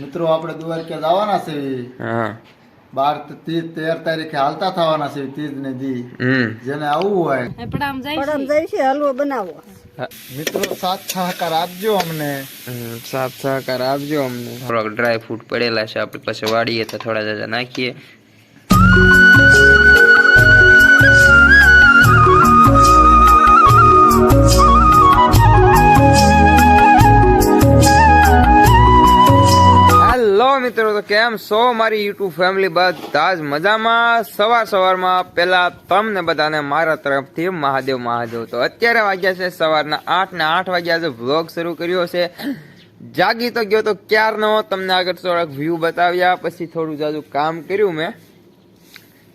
મિત્રો આપણે દ્વારકા જવાના છે. હા. બાર ત્રીસ તેર તારીખે હાલતા થવાના છે ત્રીજ ને દી. હમ. જેને આવવું હોય. પડામ જાય છે હલવો બનાવો. મિત્રો સાત સહકાર આપજો અમને. હમ, સાથ સહકાર આપજો અમને. થોડાક ડ્રાય ફ્રૂટ પડેલા છે આપણી પાસે વાડીએ તો થોડા જાજા નાખીએ. મિત્રો, તો કેમ સો મારી યુટ્યુબ ફેમિલી બધા જ મજામાં? સવાર સવારમાં પહેલા તમને બધાને મારા તરફથી મહાદેવ મહાદેવ. તો અત્યારે વાગ્યા છે સવારના આઠ ને આઠ વાગ્યા છે વ્લોગ શરૂ કર્યો છે. જાગી તો ગયો તો ક્યારનો? તમને આગળ થોડાક વ્યૂ બતાવ્યા, પછી થોડું જાજુ કામ કર્યું મેં.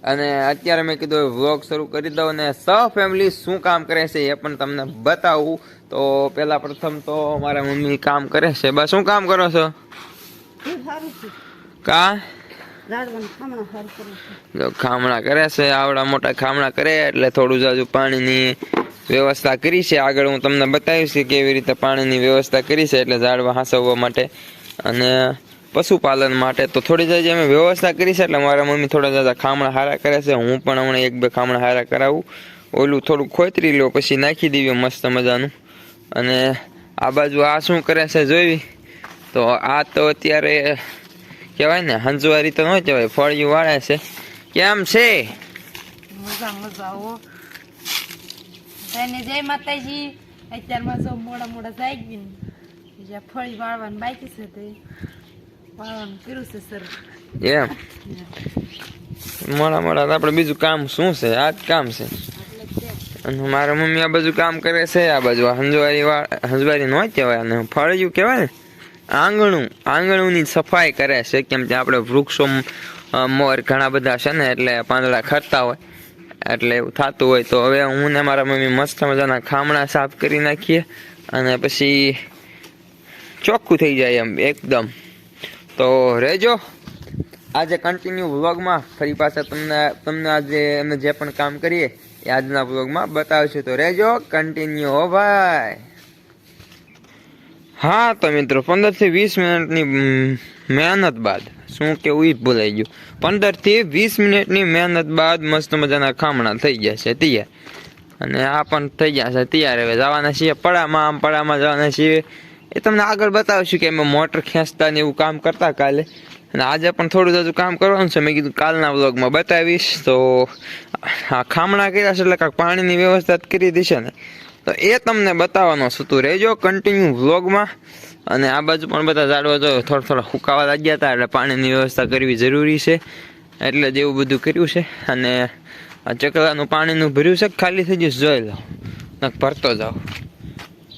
અને અત્યારે મેં કીધું વ્લોગ શરૂ કરી દઉં અને સ ફેમિલી શું કામ કરે છે એ પણ તમને બતાવું. તો પહેલાં પ્રથમ તો મારા મમ્મી કામ કરે છે. બસ શું કામ કરો છો? કા? ખામણા કરું છું આવડા મોટા ખામણા કરે એટલે થોડું જાજુ પાણીની વ્યવસ્થા કરી છે. આગળ હું તમને બતાવીશ કે કેવી રીતે પાણીની વ્યવસ્થા કરી છે એટલે ઝાડવા હાંસવવા માટે અને પશુપાલન માટે તો થોડી જાજી અમે વ્યવસ્થા કરી છે એટલે મારા મમ્મી થોડા જાજા ખામણા હારા કરે છે. હું પણ હમણાં એક બે ખામણા હારા કરાવું. ઓલું થોડું ખોતરી લો પછી નાખી દેવી મસ્ત મજાનું. અને આ બાજુ આ શું કરે છે જોઈ? તો આ તો અત્યારે કહેવાય ને હંજવારી તો ન કહેવાય ફળિયું વાળે છે. કેમ છે? મજા મજા હો. તેને જય માતાજી. અત્યારમાં સૌ મોડા મોડા જાય ગઈ બીજા ફળી વાળવાનું બાકી છે તે. વાળવાનું કર્યું છે સર. એમ? મોડા મોડા આપણે બીજું કામ શું છે? આ જ કામ છે. અને મારા મમ્મી આ બાજુ કામ કરે છે આ બાજુ હંજવારી વાળ હંજવારી ન કહેવાય અને ફળિયું કહેવાય ને આંગણું. આંગણુંની સફાઈ કરે છે. કેમ કે આપણે વૃક્ષો મોર ઘણા બધા છે ને, એટલે પાંદડા ખરતા હોય. એટલે એવું થતું હોય. તો હવે હું ને મારા મમ્મી મસ્ત મજાના ખામણા સાફ કરી નાખીએ અને પછી ચોખ્ખું થઈ જાય એમ, એકદમ. તો રહેજો આજે કન્ટિન્યુ વ્લોગમાં ફરી પાછા તમને તમને આજે અમે જે પણ કામ કરીએ એ આજના વ્લોગમાં બતાવશું. તો રહેજો કન્ટિન્યુ હો ભાઈ હા, તો મિત્રો, પંદરથી વીસ મિનિટની મહેનત બાદ, શું કેવું એ ભૂલાઈ ગયું. પંદરથી વીસ મિનિટની મહેનત બાદ મસ્ત મજાના ખામણા થઈ ગયા છે, તૈયાર. અને આ પણ થઈ ગયા છે, તૈયાર. હવે જવાના છીએ પડામાં, આમ પડામાં જવાના છીએ. એ તમને આગળ બતાવશું કે અમે મોટર ખેંચતા ને એવું કામ કરતા કાલે. અને આજે પણ થોડું હજુ કામ કરવાનું છે. મેં કીધું કાલના વ્લોગમાં બતાવીશ. તો આ ખામણા કર્યા છે એટલે કાંઈક પાણીની વ્યવસ્થા કરી દીશે ને. તો એ તમને બતાવવાનો છે. રહેજો કન્ટિન્યુ વ્લોગમાં. અને આ બાજુ પણ બધા ઝાડવા જો થોડા થોડા સુકાવા લાગ્યા હતા, એટલે પાણીની વ્યવસ્થા કરવી જરૂરી છે. એટલે જ એવું બધું કર્યું છે. અને આ ચકલાનું પાણીનું ભર્યું છે ખાલી થઈ જશે જોઈ લો. નક ભરતો જાઓ.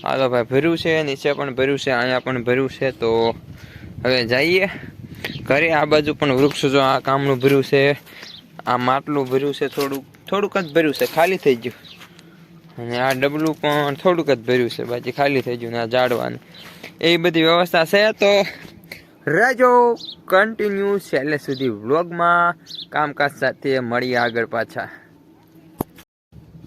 હાલો ભાઈ, ભર્યું છે, નીચે પણ ભર્યું છે, અહીંયા પણ ભર્યું છે. તો હવે જઈએ. ઘરે આ બાજુ પણ વૃક્ષ જો આ કામનું ભર્યું છે. આ માટલું ભર્યું છે થોડુંક. થોડુંક જ ભર્યું છે. ખાલી થઈ ગયું. અને આ ડબલું પણ થોડુંક જ ભર્યું છે, બાકી ખાલી થઈ ગયું ને આ ઝાડવાનું એ બધી વ્યવસ્થા છે, તો રહેજો કન્ટિન્યુ છેલ્લે સુધી વ્લોગમાં. કામકાજ સાથે મળીએ આગળ પાછા.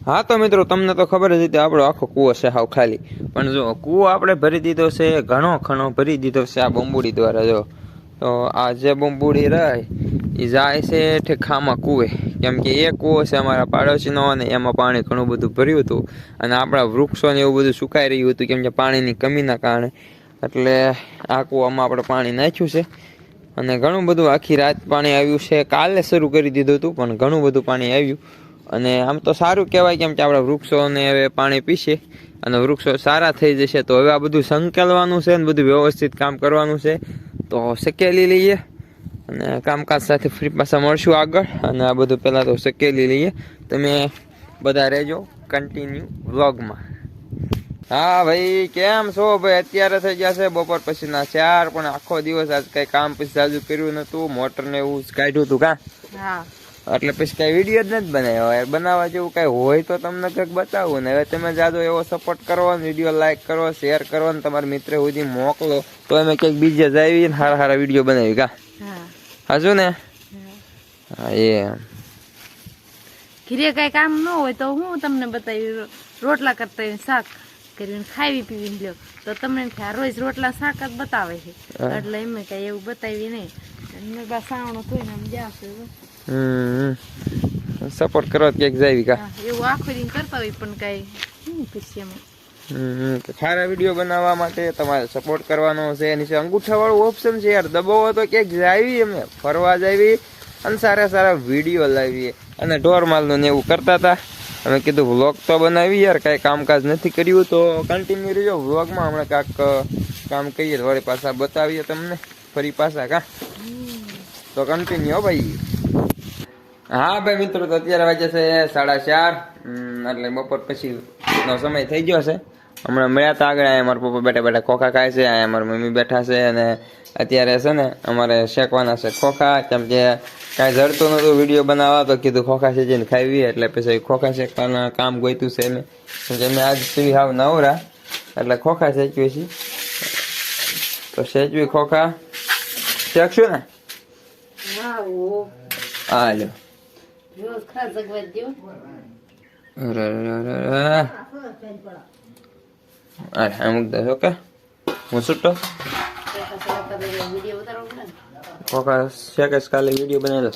હા, તો મિત્રો, તમને તો ખબર જ હતી, આપણો આખો કૂવો છે હાવ ખાલી. પણ જો, કૂવો આપણે ભરી દીધો છે, ઘણો ખણો ભરી દીધો છે આ બંબુડી દ્વારા, જો. તો આ જે બંબુડી રહે એ જાય છે ઠેખામાં કૂવે. કેમ કે એ કૂવો છે અમારા પાડોશીનો અને એમાં પાણી ઘણું બધું ભર્યું હતું. અને આપણા વૃક્ષોને એવું બધું સુકાઈ રહ્યું હતું, કેમ કે પાણીની કમીના કારણે. એટલે આ કૂવામાં આપણે પાણી નાખ્યું છે. અને ઘણું બધું આખી રાત પાણી આવ્યું છે. કાલે શરૂ કરી દીધું હતું, પણ ઘણું બધું પાણી આવ્યું. અને આમ તો સારું કહેવાય, કેમ કે આપણા વૃક્ષોને હવે પાણી પીશે. અને વૃક્ષો સારા થઈ જશે, તો હવે આ બધું સંકેલવાનું છે ને બધું વ્યવસ્થિત કામ કરવાનું છે. તો સકેલી લઈએ અને કામકાજ સાથે ફ્રી પાછા મળશું આગળ. અને આ બધું પહેલાં તો સકેલી લઈએ. તમે બધા રહેજો કન્ટિન્યુ વ્લોગમાં હા ભાઈ, કેમ છો ભાઈ? અત્યારે થઈ ગયા બપોર પછીના ચાર, પણ આખો દિવસ આજ કઈ કામ પછી સાજુ કર્યું નતું મોટર ને એવું કાઢ્યું હતું કા? હા. એટલે પછી કઈ વીડિયો જ નથી બનાવ્યો. યાર બનાવવા જેવું કઈ હોય તો તમને કંઈક બતાવું ને. હવે તમે જાદો એવો સપોર્ટ કરો ને વીડિયો લાઈક કરો શેર કરો ને તમારા મિત્ર સુધી મોકલો. તો અમે કંઈક બીજે જાવી ને સારા સારા વીડિયો બનાવી કા? હજુ ને? હા. એ. ઘીરે કઈ કામ ન હોય તો હું તમને બતાવી રોટલા કરતા શાક કરીને ખાવી પીવીને લ્યો. તો તમને રોજ રોટલા શાક જ બતાવે છે. એટલે એમ કઈ એવું બતાવી નહીં. બસ આવણું થઈને આમ જાશે હમ સપોર્ટ કરો ક્યાંક જાવી કા? એવું આખો દિન કરતા હોય પણ કઈ હમ સારા વીડિયો બનાવવા માટે તમારે સપોર્ટ કરવાનો છે. નીચે અંગૂઠા વાળું ઓપ્શન છે યાર. દબાવો તો ક્યાંક જાવી અમે ફરવા જાવી અને સારા સારા વીડિયો લાવીએ. અને ઢોરમાલનું ને એવું કરતા હતા. અમે કીધું વ્લોગ તો બનાવી યાર. કાંઈ કામકાજ નથી કર્યું તો કન્ટિન્યુ રહેજો. વ્લોગમાં હમણાં કાંક કામ કરીએ વળી પાછા બતાવીએ તમને. ફરી પાછા કા? તો કન્ટિન્યુ ભાઈ. હા ભાઈ મિત્રો તો અત્યારે વાગે છે સાડા ચાર. એટલે બપોર પછી નો સમય થઈ ગયો છે. હમણાં મળ્યા હતા આગળ અહીંયા મારા પપ્પા બેઠા બેઠા ખોખા ખાય છે અહીંયા મારા મમ્મી બેઠા છે અને અત્યારે છે ને અમારે શેકવાના છે ખોખા. કેમ કે કાંઈ જડતું નહોતું વીડિયો બનાવવા તો કીધું ખોખા શેકીને ખાવી એટલે પછી ખોખા શેકવાના કામ ગોઈતું છે એને કેમ કે મેં આજ સુધી હાવ નવરા એટલે ખોખા શેકવી છીએ. તો શેકવી ખોખા. શેકશું ને? હા લ્યો. અરે અમુક દસ ઓકે હું છૂટો શેકે કાલે વીડિયો બનાવી દો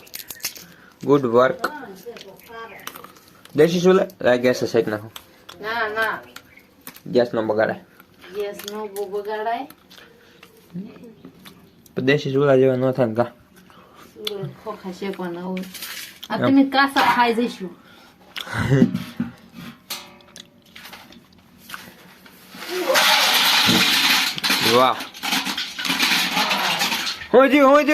ગુડ વર્ક દેશી શું લે ગેસ સેટ નાખો ના ના ગેસ નો બગાડે ગેસ નો બગાડાય દેશી ચૂલા જેવા ન થાય કા ખોખા શેકવાના હોય તમે કાસા ખાઈ જઈશું વાહ હું જ્યું હું એક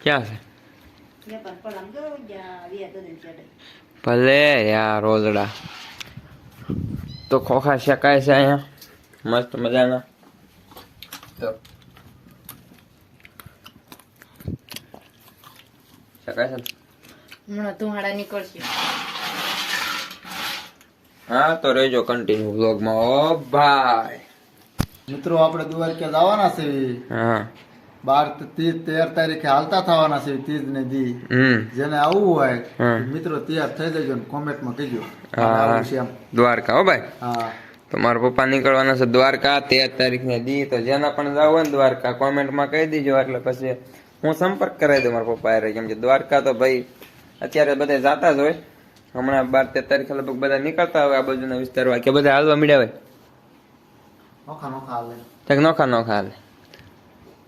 ક્યાં છે ભલે યાર રોજડા તો ખોખા શેકાય છે અહીંયા મસ્ત મજાના શેકાય છે હમણાં ધુમાડા નીકળશે. હા તો રહેજો કન્ટિન્યુ વ્લોગમાં ઓ ભાઈ. મિત્રો આપણે દ્વારકા જવાના છે. હા. બાર ત્રીસ તેર તારીખે હાલતા થવાના છે ત્રીજ ને દી જેને આવવું હોય મિત્રો તૈયાર થઈ જજો ને કોમેન્ટમાં કહેજો. હા. દ્વારકા હો ભાઈ. હા. તો મારા પપ્પા નીકળવાના છે દ્વારકા. તેર તારીખને દી. તો જેના પણ જાવ હોય ને દ્વારકા કોમેન્ટમાં કહી દીજો. એટલે પછી હું સંપર્ક કરાવી દઉં મારા પપ્પા હારે. કેમ કે દ્વારકા તો ભાઈ અત્યારે બધા જાતા જ હોય. હમણાં બાર તેર તારીખે લગભગ બધા નીકળતા હોય આ બાજુના વિસ્તારમાં. કે બધા હાલવા મળ્યા હોય? નોખા નોખા હાલે. નોખા નોખા હાલે.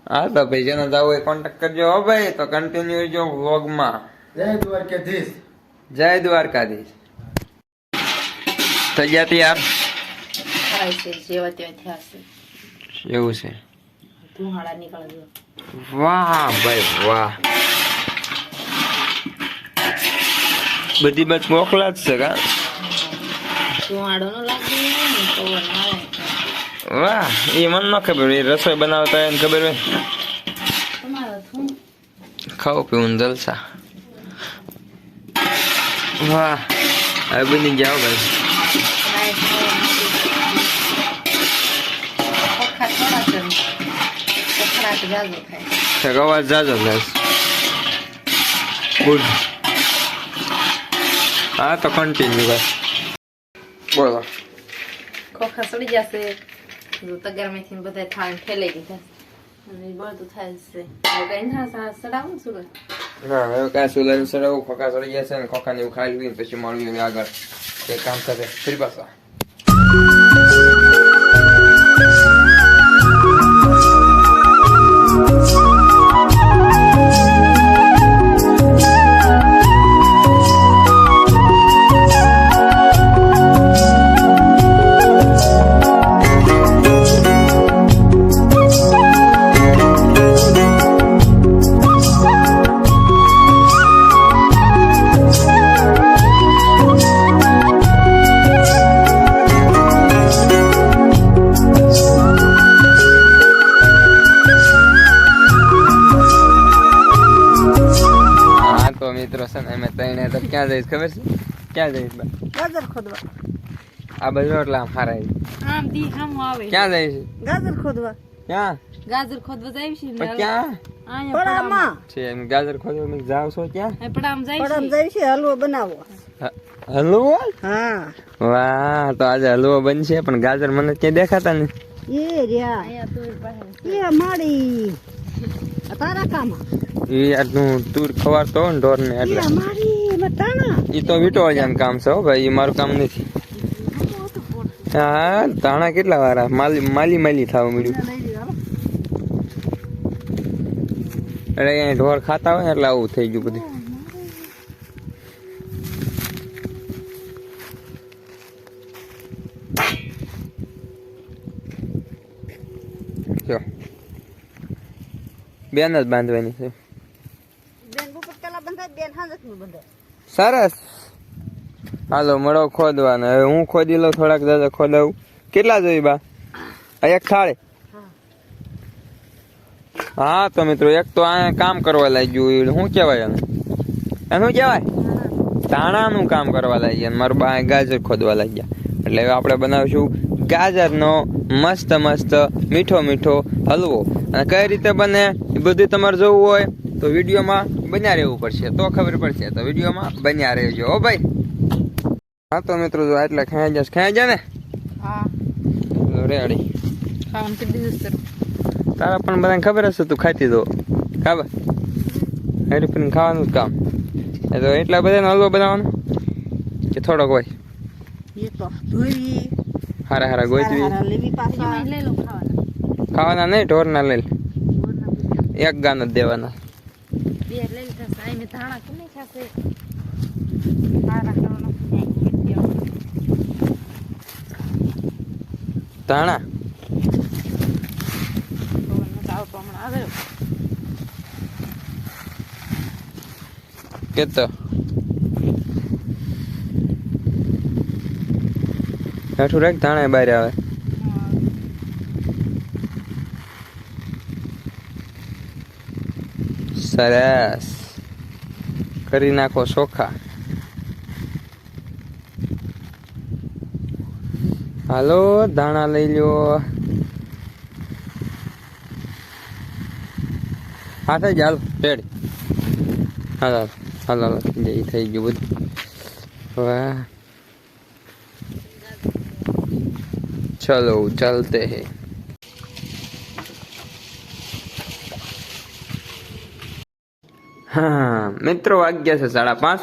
હા તો ભાઈ જેને જવું હોય કોન્ટેક્ટ કરજો. હો ભાઈ તો કન્ટિન્યુ જો વ્લોગમાં. જય દ્વારકાધીશ. જય દ્વારકાધીશ. થઈ ગયા તૈયાર એવું છે. ધુમાડા નીકળે છે. વાહ ભાઈ વાહ. બધી બાદ મોકલા જ છે કા? ધુમાડો નો લાગે આવે વાહ એ મને ન ખબર એ રસોઈ બનાવતા એને ખબર હોય ખાઓ પીવું જલસા. વાહ હવે બની જાઓ ભાઈ. જાજો થાય તો અવાજ જાજો બસ ગુડ હા તો કન્ટિન્યુ બસ બોલો. ખોખા સડી જશે. તગાર મેથી બધા થાળ ફેલાઈ દીધા અને બધું થાય છે. કઈ ના સડાવું સુરત ના હવે કાંઈ સુલન સડાવું ખોખા સડી જશે ને ખોખા ને એવું ખાઈ લઈને પછી મળવી આગળ. એ કામ કરે ફરી પાછા. જઈશ ખબર છે? ક્યાં જઈશ બા? ગાજર ખોદવા. આ બાજુ એટલે આમ હારા આમ દી આમ આવે. ક્યાં જઈશ? ગાજર ખોદવા. ક્યાં? ગાજર ખોદવા જઈશ ને પણ ક્યાં? પડામાં. છે એમ ગાજર ખોદવા મેં જાવ છો ક્યાં? પડામ જઈશ પડામ જઈશ હલવો બનાવો હલવો? હા. વાહ તો આજે હલવો બનશે પણ ગાજર મને ક્યાંય દેખાતા ને એ રહ્યા. એ મારી તારા કામ. એ તું તું ખવારતો હોય ને ઢોર ને એટલે. મારી એ તો વીટો જાન કામ છે હો ભાઈ એ મારું કામ નથી. હા ધાણા કેટલા વાળા? માલી માલી માલી થવા મળ્યું એટલે અહીંયા ઢોર ખાતા હોય એટલે આવું થઈ ગયું બધું. જો. બેન જ બાંધવાની છે. સરસ. હાલો, મળો ખોદવાનો. હવે હું ખોદી લઉં, થોડાક દાદા ખોદાવું. કેટલા જોઈ બા? એક થાળે. હા, તો મિત્રો, એક તો આ કામ કરવા લાગ્યું શું કહેવાય એને એનું કહેવાય? ધાણાનું કામ કરવા લાગ્યા મારું બા ગાજર ખોદવા લાગ્યા. એટલે હવે આપણે બનાવીશું ગાજરનો મસ્ત મસ્ત મીઠો મીઠો હલવો. અને કઈ રીતે બને એ બધું તમારે જોવું હોય તો વિડીયોમાં બન્યા રહેવું પડશે. તો ખબર પડશે. તો વિડીયોમાં બન્યા રહેજો હો ભાઈ. હા તો મિત્રો જો એટલે ખાઈ જશે ખાઈ જા ને? હા. રેડી. તારા પણ બધાને ખબર હશે તું ખાતી દો ખબર? હરી પણ ખાવાનું જ કામ. એ તો એટલા બધાનો હલવો બનાવવાનો? કે થોડોક હોય? એ તો ધોઈ હારા હારા ખાવાના. ખાવાના નહીં ઢોરના લઈ એક ગાન જ દેવાના. બે લઈ લીધા સાઈ મેં ધાણા કોને ખાશે. ધાણા? કેતો? હેઠું રાખ ધાણા બહાર આવે. સરસ. કરી નાખો ચોખા. હાલો ધાણા લઈ લ્યો. હા, થઈ જાય હાલો, રેડી. હાલો હાલો હાલો. જે થઈ ગયું બધું. વાહ ચલો, ચલતે હે. હા મિત્રો વાગ્યા છે સાડા પાંચ.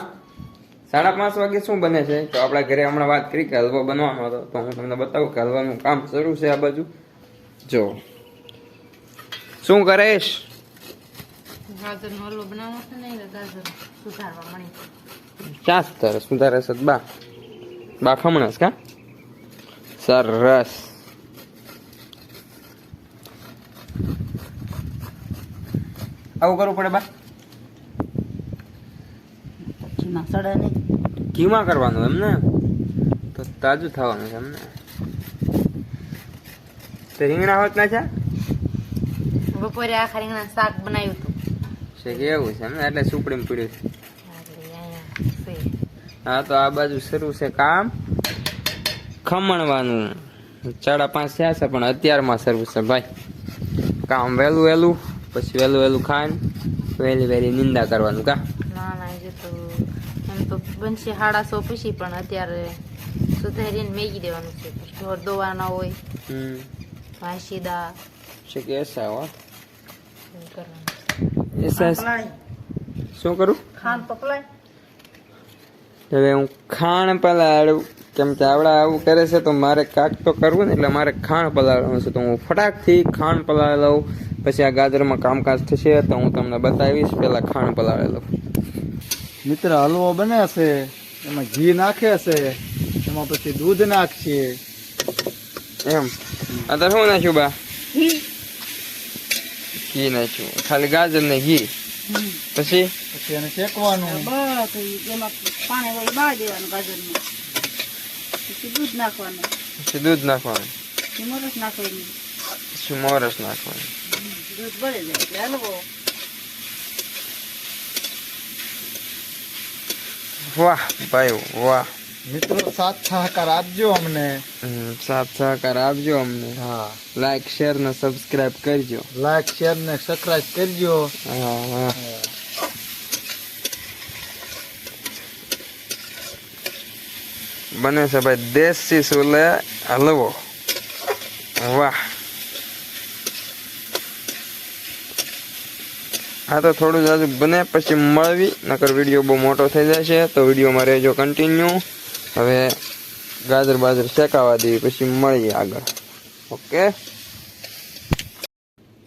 સાડા પાંચ વાગે શું બને છે? તો આપણા ઘરે હમણાં વાત કરી કે હલવો બનવાનો હતો. તો હું તમને બતાવું કે હલવાનું કામ શરૂ છે આ બાજુ. જો. શું કરેશ? ગાજરનો હલવો બનાવવો છે ને એટલે ગાજર સુધારવા મળી ચાસ તારે સુધારે? છે બા. બા ખમણસ કા? સરસ. આવું કરવું પડે બા? ઘીમાં સડે નહીં. ઘીમાં કરવાનું એમ ને તો તાજું થવાનું છે એમને. તો રીંગણા હોત ના છે? બપોરે આખા રીંગણા શાક બનાવ્યું હતું. છે કે એવું છે એમને? એટલે સુપડીમાં પીડ્યું હા તો આ બાજુ શરૂ છે કામ. ખમણવાનું. સાડા પાંચ થયા છે પણ અત્યારમાં શરૂ છે ભાઈ. કામ વહેલું વહેલું પછી વહેલું વહેલું ખાન વહેલી વહેલી નિંદા કરવાનું કા. બનશે સાડા સો પછી પણ અત્યારે સુધારીને મેગી દેવાનું છે. ઢોર દોવાના હોય હમ. વાંસી દા છે કે એસા હો. એસા શું કરું? ખાન પકલાય હવે હું ખાણ પલાળું કેમ કે આવડા આવું કરે છે તો મારે કાક તો કરવું ને એટલે મારે ખાણ પલાળવાનું છે. તો હું ફટાકથી ખાણ પલાળી લઉં. પછી આ ગાજરમાં કામકાજ થશે તો હું તમને બતાવીશ પહેલાં ખાણ પલાળી લઉં. મિત્ર હલવો બને છે એમાં ઘી નાખે છે એમાં પછી દૂધ નાખશે એમ? આ તો શું નાખ્યું બા? ઘી. નાખ્યું. ખાલી ગાજર ને ઘી. પછી? પછી એને શેકવાનું. પાણી વળી બાળી દેવાનું ગાજર પછી દૂધ નાખવાનું. પછી દૂધ નાખવાનું. પછી નાખવાનું. પછી મોરસ નાખવાનું. દૂધ બળી જાય હલવો. વાહ ભાઈ વાહ મિત્રો સાથ સહકાર આપજો અમને હમ, સાથ સહકાર આપજો અમને હા લાઈક શેર ને સબસ્ક્રાઇબ કરજો લાઈક શેર ને સબસ્ક્રાઇબ કરજો હા હા બને છે ભાઈ દેશી સુલે હલવો વાહ આ તો થોડું જાજુ બને પછી મળવી, નકર વીડિયો બહુ મોટો થઈ જશે, તો વિડીયોમાં રહેજો કન્ટિન્યુ હવે ગાજર બાજર શેકાવા દેવી, પછી મળીએ આગળ. ઓકે?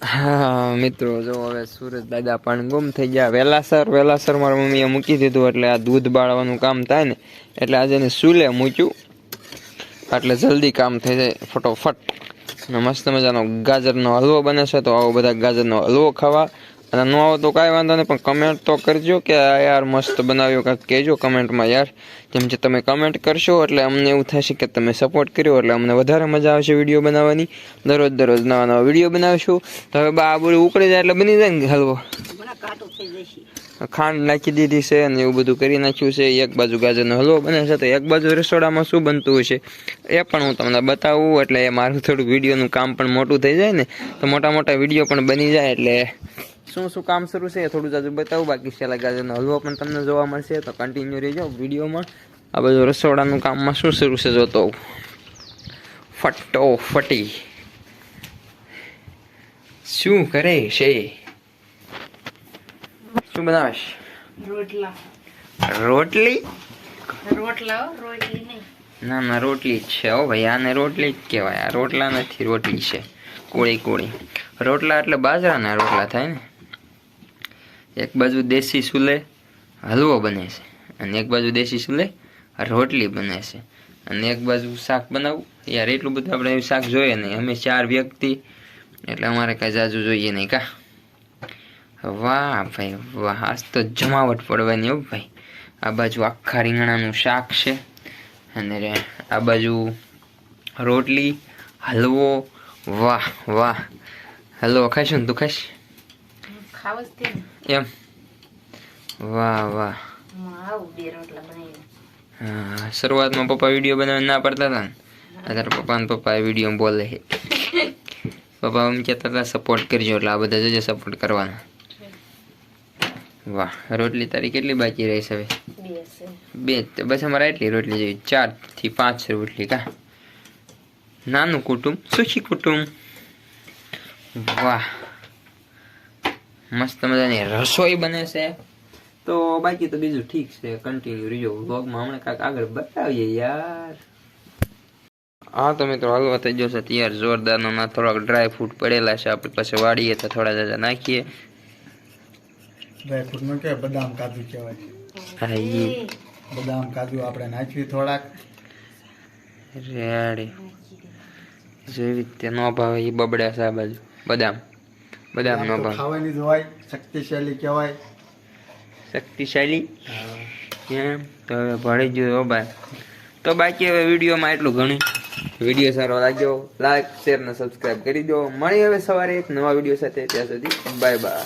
હા, મિત્રો, જો હવે સુરજ દાદા પણ ગુમ થઈ ગયા. વેલાસર વેલાસર મારા મમ્મીએ મૂકી દીધું, એટલે આ દૂધ બાળવાનું કામ થાય ને, એટલે આજે એને સૂલે મૂક્યું. એટલે જલ્દી કામ થઈ જાય, ફટોફટ. અને મસ્ત મજાનો ગાજરનો હલવો બને છે, તો આવો બધા ગાજરનો હલવો ખાવા. અને ન આવો તો કાંઈ વાંધો નહીં, પણ કમેન્ટ તો કરજો કે આ યાર મસ્ત બનાવ્યો, કાંઈક કહેજો કમેન્ટમાં યાર. જેમ કે તમે કમેન્ટ કરશો, એટલે અમને એવું થશે કે તમે સપોર્ટ કર્યો, એટલે અમને વધારે મજા આવશે વીડિયો બનાવવાની. દરરોજ દરરોજ નવા નવા વીડિયો બનાવશું. તો હવે બા આ બધું ઉકળી જાય એટલે બની જાય ને હલવો. ખાંડ નાખી દીધી છે અને એવું બધું કરી નાખ્યું છે. એક બાજુ ગાજરનો હલવો બને છે, તો એક બાજુ રસોડામાં શું બનતું હશે? એ પણ હું તમને બતાવું, એટલે મારું થોડું વિડીયોનું કામ પણ મોટું થઈ જાય ને, તો મોટા મોટા વીડિયો પણ બની જાય એટલે શું શું કામ શરૂ છે થોડું જાજુ બતાવું. બાકી છેલ્લા ગાજરનો હલવો પણ તમને જોવા મળશે. તો કન્ટિન્યુ રહેજો વિડીયોમાં. આ બધું રસોડાનું કામમાં શું શરૂ છે જોતો ફટોફટી. ફટો ફટી શું કરે છે? શું બનાવે રોટલા. રોટલી? રોટલા રોટલી નહીં. ના ના રોટલી જ છે હો ભાઈ. આને રોટલી જ કહેવાય. આ રોટલા નથી રોટલી છે. કોળી કોળી. રોટલા એટલે બાજરાના રોટલા થાય ને? એક બાજુ દેશી સુલે હલવો બને છે, અને એક બાજુ દેશી સુલે રોટલી બને છે. અને એક બાજુ શાક બનાવવું યાર, એટલું બધું આપણે એવું શાક જોઈએ નહીં. અમે ચાર વ્યક્તિ, એટલે અમારે કાંઈ જાજુ જોઈએ નહીં કા? વાહ ભાઈ વાહ, આજ તો જમાવટ પડવાની હો ભાઈ. આ બાજુ આખા રીંગણાનું શાક છે, અને આ બાજુ રોટલી, હલવો. વાહ વાહ. હલવો ખાઈશું ને તું ખાઈશ? ખાવ જ તે. એમ. વાહ વાહ. આવું બે રોટલા બનાવીને. શરૂઆતમાં પપ્પા વીડિયો બનાવીને ના પડતા હતા ને. અત્યારે પપ્પા ને પપ્પા વીડિયો બોલે છે. પપ્પા એમ કહેતા હતા સપોર્ટ કરજો એટલે આ બધા જજે સપોર્ટ કરવાના. વાહ રોટલી તારી કેટલી બાકી રહી છે હવે? બે બસ અમારે એટલી રોટલી જોઈએ. ચારથી પાંચ રોટલી કા? નાનું કુટુંબ સુખી કુટુંબ. વાહ. મસ્ત મજાની રસોઈ બને છે. તો બાકી તો બીજું ઠીક છે કન્ટિન્યુ રીજો વ્લોગમાં હમણાં કાંઈક આગળ બતાવીએ યાર. હા તો મિત્રો હલવા થઈ જશે છે તૈયાર જોરદારનો ના થોડાક ડ્રાય ફ્રૂટ પડેલા છે. આપણી પાસે વાળીએ તો થોડા જાજા નાખીએ. ડ્રાયફ્રૂટમાં કહેવાય બદામ કાજુ કહેવાય હા ઈ. બદામ કાજુ આપણે નાખીએ થોડાક. રેડી. જેવી રીતે ન ભાવે એ બબડ્યા છે આ બાજુ. બદામ. બદામ ન આમ તો ભાવે ખાવાની જ શક્તિશાળી કહેવાય. શક્તિશાળી? એમ? તો હવે ભળી ગયો ભાઈ. તો બાકી હવે વિડીયોમાં એટલું ઘણું વીડિયો સારો લાગ્યો લાઈક શેર ને સબસ્ક્રાઇબ કરી દો. મળી હવે સવારે એક નવા વીડિયો સાથે. ત્યાં સુધી બાય બાય